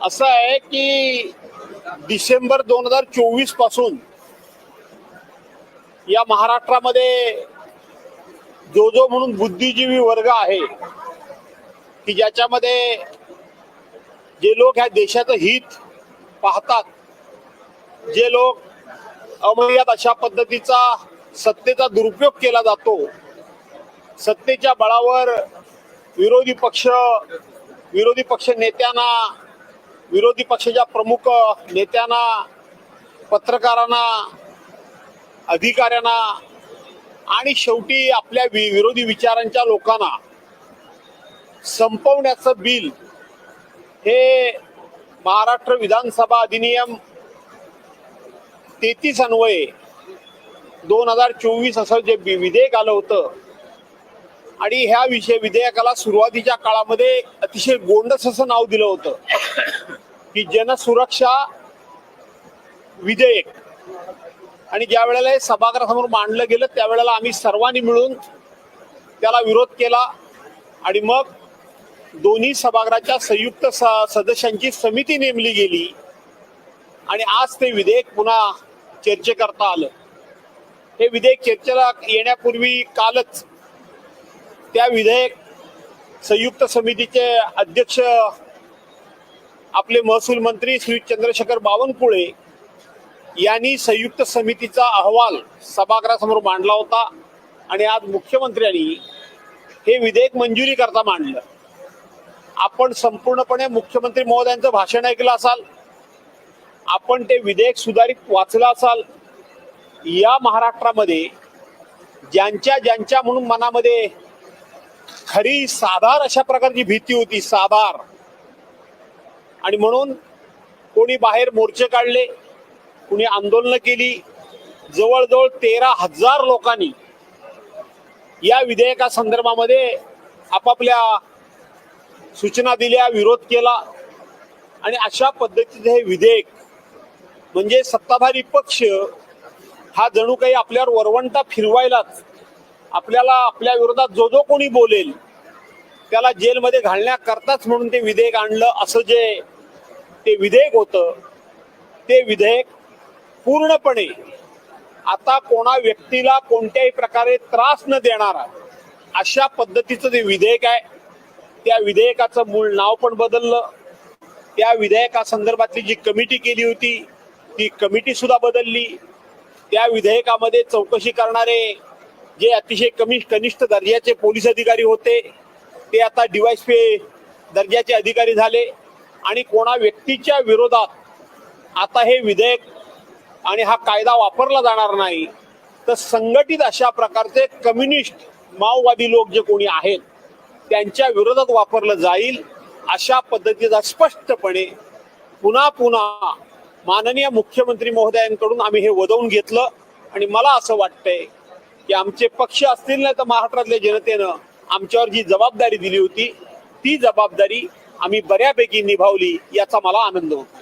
असं आहे की डिसेंबर दोन हजार चोवीसपासून या महाराष्ट्रामध्ये जो जो म्हणून बुद्धिजीवी वर्ग आहे की ज्याच्यामध्ये जे लोक ह्या देशाचं हित पाहतात जे लोक अमर्याद अशा पद्धतीचा सत्तेचा दुरुपयोग केला जातो सत्तेच्या बळावर विरोधी पक्ष विरोधी पक्ष नेत्यांना विरोधी पक्षाच्या प्रमुख नेत्यांना पत्रकारांना अधिकाऱ्यांना आणि शेवटी आपल्या वि- विरोधी विचारांच्या लोकांना संपवण्याचं बिल हे महाराष्ट्र विधानसभा अधिनियम तेहतीस अन्वये दोन हजार चोवीस असं जे विधेयक आलं होतं आणि ह्या विषय विधेयकाला सुरुवातीच्या काळामध्ये अतिशय गोंडस असं नाव दिलं होतं. की जनसुरक्षा विधेयक. आणि ज्या वेळेला हे सभागृहासमोर मांडलं गेलं त्यावेळेला आम्ही सर्वांनी मिळून त्याला विरोध केला. आणि मग दोन्ही सभागृहाच्या संयुक्त स- सदस्यांची समिती नेमली गेली. आणि आज ते विधेयक पुन्हा चर्चेकरता आलं. हे विधेयक चर्चेला येण्यापूर्वी कालच त्या विधेयक संयुक्त समितीचे अध्यक्ष आपले महसूल मंत्री श्री चंद्रशेखर बावनकुळे यांनी संयुक्त समितीचा अहवाल सभागृहासमोर मांडला होता आणि आज मुख्यमंत्र्यांनी हे विधेयक मंजुरी करता मांडलं. आपण संपूर्णपणे मुख्यमंत्री महोदयांचं भाषण ऐकलं असाल आपण ते विधेयक सुधारित वाचलं असाल या महाराष्ट्रामध्ये ज्यांच्या ज्यांच्या म्हणून मनामध्ये खरी साधार अशा प्रकारची भीती होती साधार आणि म्हणून कोणी बाहेर मोर्चे काढले कुणी आंदोलनं केली जवळजवळ तेरा हजार लोकांनी या विधेयका संदर्भामध्ये आपापल्या सूचना दिल्या विरोध केला. आणि अशा पद्धतीचे हे विधेयक म्हणजे सत्ताधारी पक्ष हा जणू काही आपल्यावर वरवंटा फिरवायलाच आपल्याला आपल्या विरोधात जो जो कोणी बोलेल त्याला जेलमध्ये घालण्याकरताच म्हणून ते विधेयक आणलं. असं जे ते विधेयक होतं ते विधेयक पूर्णपणे आता कोणा व्यक्तीला कोणत्याही प्रकारे त्रास न देणारा अशा पद्धतीचं जे विधेयक आहे त्या विधेयकाचं मूळ नाव पण बदललं. त्या विधेयकासंदर्भातली जी कमिटी केली होती ती कमिटी सुद्धा बदलली. त्या विधेयकामध्ये चौकशी करणारे जे अतिशय कमी कनिष्ठ दर्जाचे पोलीस अधिकारी होते ते आता डीवायसपी दर्जाचे अधिकारी झाले आणि कोणा व्यक्तीच्या विरोधात आता हे विधेयक आणि हा कायदा वापरला जाणार नाही तर संघटित अशा प्रकारचे कम्युनिस्ट माओवादी लोक जे कोणी आहेत त्यांच्या विरोधात वापरलं जाईल अशा पद्धतीचा स्पष्टपणे पुन्हा पुन्हा माननीय मुख्यमंत्री महोदयांकडून आम्ही हे वदवून घेतलं. आणि मला असं वाटतंय की आमचे पक्ष असतील नाही तर महाराष्ट्रातल्या जनतेनं आमच्यावर जी जबाबदारी दिली होती ती जबाबदारी आम्ही बऱ्यापैकी निभावली याचा मला आनंद होतो.